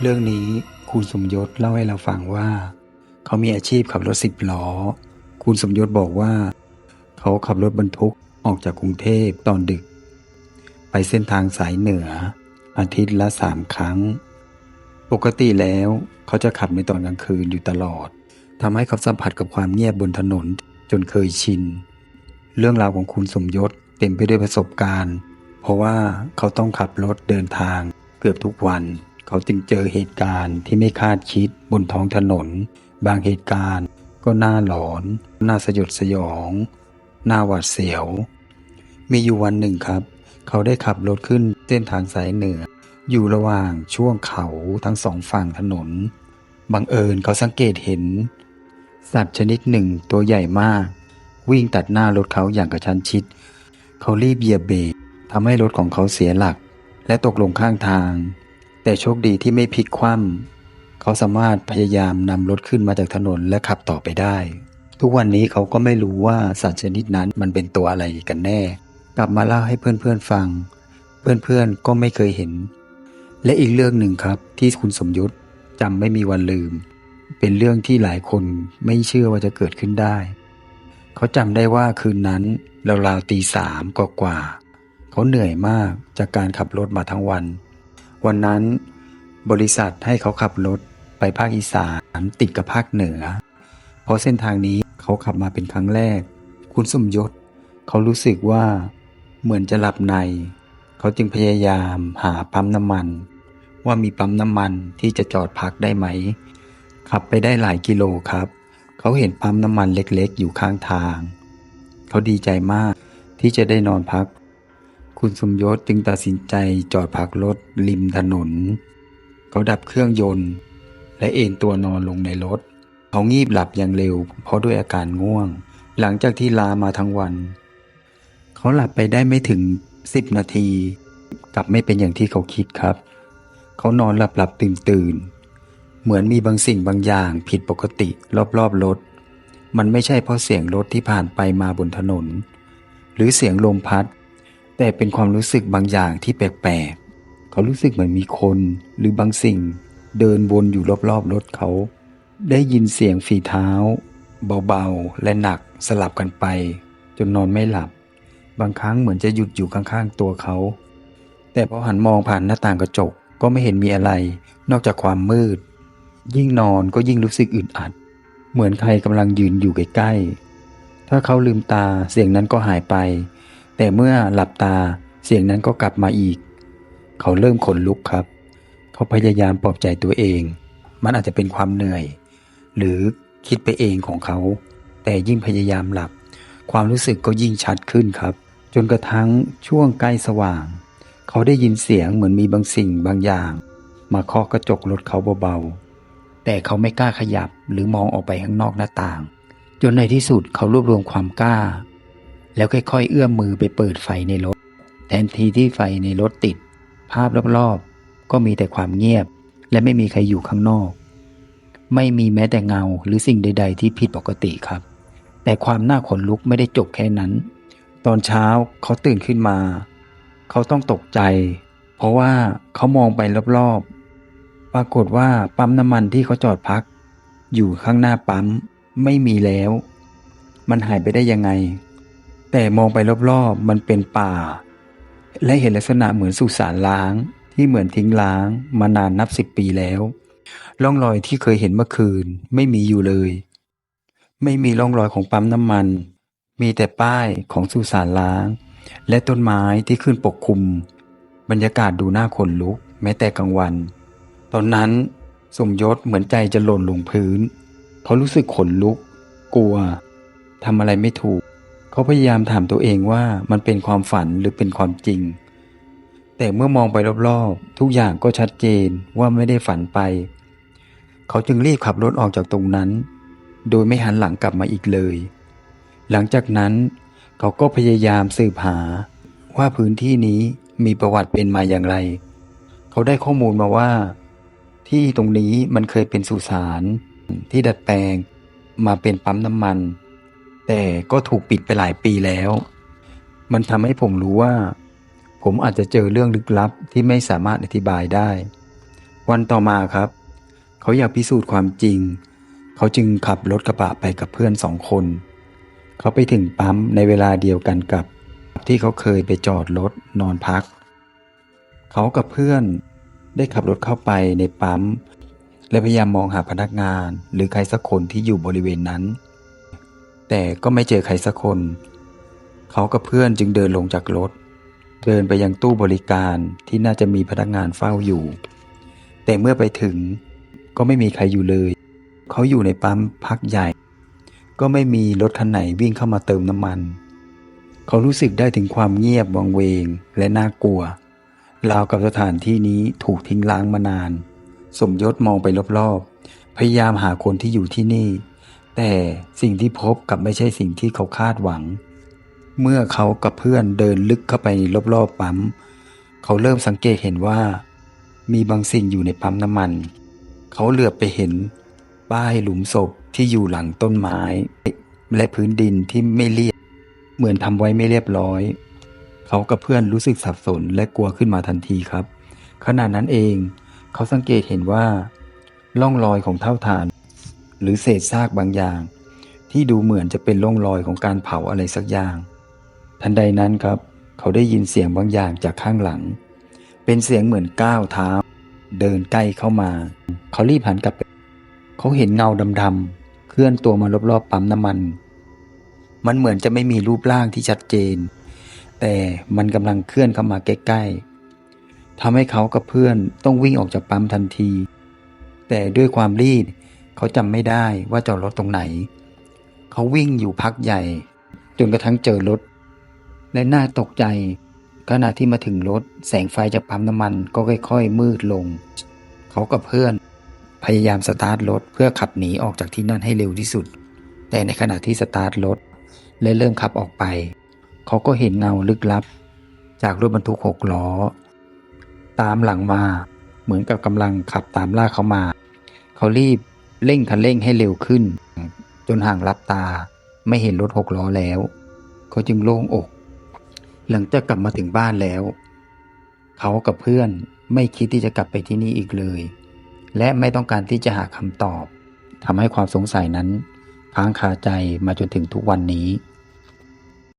เรื่องนี้คุณสมยศเล่าให้เราฟังว่า เขามีอาชีพขับรถสิบล้อคุณสมยศบอกว่า เขาขับรถบรรทุกออกจากกรุงเทพตอนดึก ไปเส้นทางสายเหนือ อาทิตย์ละสามครั้ง ปกติแล้วเขาจะขับในตอนกลางคืนอยู่ตลอดทำให้เขาสัมผัสกับความเงียบบนถนนจนเคยชิน เรื่องราวของคุณสมยศเต็มไปด้วยประสบการณ์ เพราะว่าเขาต้องขับรถเดินทางเกือบทุกวัน เขาจึงเจอเหตุการณ์ที่ไม่คาดคิดบนท้องถนน บางเหตุการณ์ก็น่าหลอน น่าสยดสยอง น่าหวาดเสียว มีอยู่วันหนึ่งครับ เขาได้ขับรถขึ้นเส้นทางสายเหนือ อยู่ระหว่างช่วงเขาทั้งสองฝั่งถนน บังเอิญเขาสังเกตเห็น สัตว์ชนิดหนึ่งตัวใหญ่มาก วิ่งตัดหน้ารถเขาอย่างกระชั้นชิด เขารีบเหยียบเบรกทำให้รถของเขาเสียหลัก และตกลงข้างทาง แต่โชคดีที่ไม่พลิกคว่ำเขาสามารถพยายามนำรถขึ้นมาจากถนนและขับต่อไปได้ ทุกวันนี้เขาก็ไม่รู้ว่าสัตว์ชนิดนั้นมันเป็นตัวอะไรกันแน่ กลับมาเล่าให้เพื่อนๆฟัง เพื่อนๆก็ไม่เคยเห็น และอีกเรื่องหนึ่งครับที่คุณสมยศจำไม่มีวันลืม เป็นเรื่องที่หลายคนไม่เชื่อว่าจะเกิดขึ้นได้ เขาจำได้ว่าคืนนั้นราวๆตีสามกว่าๆเขาเหนื่อยมากจากการขับรถมาทั้งวัน วันนั้น บริษัทให้เขาขับรถไปภาคอีสานติดกับภาคเหนือ เพราะเส้นทางนี้เขาขับมาเป็นครั้งแรก คุณสมยศ เขารู้สึกว่าเหมือนจะหลับใน เขาจึงพยายามหาปั๊มน้ำมัน ว่ามีปั๊มน้ำมันที่จะจอดพักได้ไหม ขับไปได้หลายกิโลครับ เขาเห็นปั๊มน้ำมันเล็กๆ อยู่ข้างทาง เขาดีใจมากที่จะได้นอนพัก คุณสมยศจึงตัดสินใจจอดพักรถริมถนน เขาดับเครื่องยนต์ และเอนตัวนอนลงในรถ เขางีบหลับอย่างเร็ว เพราะด้วยอาการง่วง หลังจากที่ลามาทั้งวัน เขาหลับไปได้ไม่ถึงสิบนาที กลับไม่เป็นอย่างที่เขาคิดครับ เขานอนหลับหลับตื่นตื่นเหมือนมีบางสิ่งบางอย่างผิดปกติรอบๆรถ มันไม่ใช่เพราะเสียงรถที่ผ่านไปมาบนถนน หรือเสียงลมพัด แต่เป็นความรู้สึกบางอย่างที่แปลกๆ เขารู้สึกเหมือนมีคนหรือบางสิ่ง เดินวนอยู่รอบๆรถเขา ได้ยินเสียงฝีเท้า เบาๆ และหนักสลับกันไป จนนอนไม่หลับ บางครั้งเหมือนจะหยุดอยู่ข้างๆตัวเขา แต่พอหันมองผ่านหน้าต่างกระจกก็ไม่เห็นมีอะไร นอกจากความมืด ยิ่งนอนก็ยิ่งรู้สึกอึดอัด เหมือนใครกำลังยืนอยู่ใกล้ๆถ้าเขาลืมตาเสียงนั้นก็หายไป แต่เมื่อหลับตาเสียงนั้นก็กลับมาอีก เขาเริ่มขนลุกครับ เขาพยายามปลอบใจตัวเอง มันอาจจะเป็นความเหนื่อย หรือคิดไปเองของเขา แต่ยิ่งพยายามหลับ ความรู้สึกก็ยิ่งชัดขึ้นครับ จนกระทั่งช่วงใกล้สว่าง เขาได้ยินเสียงเหมือนมีบางสิ่งบางอย่าง มาเคาะกระจกรถเขาเบาๆ แต่เขาไม่กล้าขยับหรือมองออกไปข้างนอกหน้าต่าง จนในที่สุดเขารวบรวมความกล้า แล้วค่อยๆ เอื้อมมือไปเปิดไฟในรถ แทนทีที่ไฟในรถติด ภาพรอบๆ ก็มีแต่ความเงียบ และไม่มีใครอยู่ข้างนอก ไม่มีแม้แต่เงาหรือสิ่งใด ๆ ที่ผิดปกติครับ แต่ความน่าขนลุกไม่ได้จบแค่นั้น ตอนเช้าเขาตื่นขึ้นมา เขาต้องตกใจ เพราะว่าเขามองไปรอบๆ ปรากฏว่าปั๊มน้ำมันที่เขาจอดพัก อยู่ข้างหน้าปั๊มไม่มีแล้ว มันหายไปได้ยังไง แต่มองไปรอบๆ มันเป็นป่า และเห็นลักษณะเหมือนสุสานล้าง ที่เหมือนทิ้งล้างมานานนับสิบปีแล้วร่องรอยที่เคยเห็นเมื่อคืนไม่มีอยู่เลย ไม่มีร่องรอยของปั๊มน้ำมัน มีแต่ป้ายของสุสานล้าง และต้นไม้ที่ขึ้นปกคลุม บรรยากาศดูน่าขนลุก แม้แต่กลางวัน ตอนนั้นสมยศเหมือนใจจะหล่นลงพื้น เขารู้สึกขนลุก กลัวทำอะไรไม่ถูก เขาพยายามถามตัวเองว่ามันเป็นความฝันหรือเป็นความจริง แต่เมื่อมองไปรอบๆ ทุกอย่างก็ชัดเจนว่าไม่ได้ฝันไป เขาจึงรีบขับรถออกจากตรงนั้น โดยไม่หันหลังกลับมาอีกเลย หลังจากนั้น เขาก็พยายามสืบหาว่าพื้นที่นี้มีประวัติเป็นมาอย่างไร เขาได้ข้อมูลมาว่า ที่ตรงนี้มันเคยเป็นสุสานที่ดัดแปลงมาเป็นปั๊มน้ำมัน แต่ก็ถูกปิดไปหลายปีแล้ว มันทำให้ผมรู้ว่า ผมอาจจะเจอเรื่องลึกลับที่ไม่สามารถอธิบายได้ วันต่อมาครับ เขาอยากพิสูจน์ความจริง เขาจึงขับรถกระบะไปกับเพื่อนสองคน เขาไปถึงปั๊มในเวลาเดียวกันกับ ที่เขาเคยไปจอดรถนอนพัก เขากับเพื่อนได้ขับรถเข้าไปในปั๊มและพยายามมองหาพนักงาน หรือใครสักคนที่อยู่บริเวณนั้น แต่ก็ไม่เจอใครสักคน เขากับเพื่อนจึงเดินลงจากรถ เดินไปยังตู้บริการที่น่าจะมีพนักงานเฝ้าอยู่ แต่เมื่อไปถึงก็ไม่มีใครอยู่เลย เขาอยู่ในปั๊มพักใหญ่ ก็ไม่มีรถคันไหนวิ่งเข้ามาเติมน้ำมัน เขารู้สึกได้ถึงความเงียบวังเวงและน่ากลัว ราวกับสถานที่นี้ถูกทิ้งล้างมานาน สมยศมองไปรอบๆ พยายามหาคนที่อยู่ที่นี่ แต่สิ่งที่พบกับไม่ใช่สิ่งที่เขาคาดหวัง เมื่อเขากับเพื่อนเดินลึกเข้าไปรอบๆปั๊ม เขาเริ่มสังเกตเห็นว่า มีบางสิ่งอยู่ในปั๊มน้ำมัน เขาเหลือบไปเห็น ป้ายหลุมศพที่อยู่หลังต้นไม้ และพื้นดินที่ไม่เรียบ เหมือนทำไว้ไม่เรียบร้อย เขากับเพื่อนรู้สึกสับสนและกลัวขึ้นมาทันทีครับ ขณะนั้นเอง เขาสังเกตเห็นว่า ร่องรอยของเท่าฐาน หรือเศษซากบางอย่าง ที่ดูเหมือนจะเป็นร่องรอยของการเผาอะไรสักอย่าง ทันใดนั้นครับ เขาได้ยินเสียงบางอย่างจากข้างหลัง เป็นเสียงเหมือนก้าวเท้า เดินใกล้เข้ามา เขารีบหันกลับไปเขาเห็นเงาดำๆเคลื่อนตัวมารอบๆปั๊มน้ำมัน มันเหมือนจะไม่มีรูปร่างที่ชัดเจน แต่มันกำลังเคลื่อนเข้ามาใกล้ๆทำให้เขากับเพื่อนต้องวิ่งออกจากปั๊มทันที แต่ด้วยความรีบ เขาจำไม่ได้ว่าจอดรถตรงไหน เขาวิ่งอยู่พักใหญ่ จนกระทั่งเจอรถ และน่าตกใจขณะที่มาถึงรถ แสงไฟจากปั๊มน้ำมันก็ค่อยๆ มืดลง เขากับเพื่อน พยายามสตาร์ทรถเพื่อขับหนีออกจากที่นั่นให้เร็วที่สุด แต่ในขณะที่สตาร์ทรถและเริ่มขับออกไป เขาก็เห็นเงาลึกลับ จากรถบรรทุกหกล้อ ตามหลังมาเหมือนกับกำลังขับตามล่าเขามา เขารีบ เร่งคันเร่งให้เร็วขึ้น จนห่างรับตาไม่เห็นรถหกล้อแล้ว เขาจึงโล่งอก หลังจากกลับมาถึงบ้านแล้ว เขากับเพื่อนไม่คิดที่จะกลับไปที่นี่อีกเลย และไม่ต้องการที่จะหาคำตอบทำให้ความสงสัยนั้นค้างคาใจมาจนถึงทุกวันนี้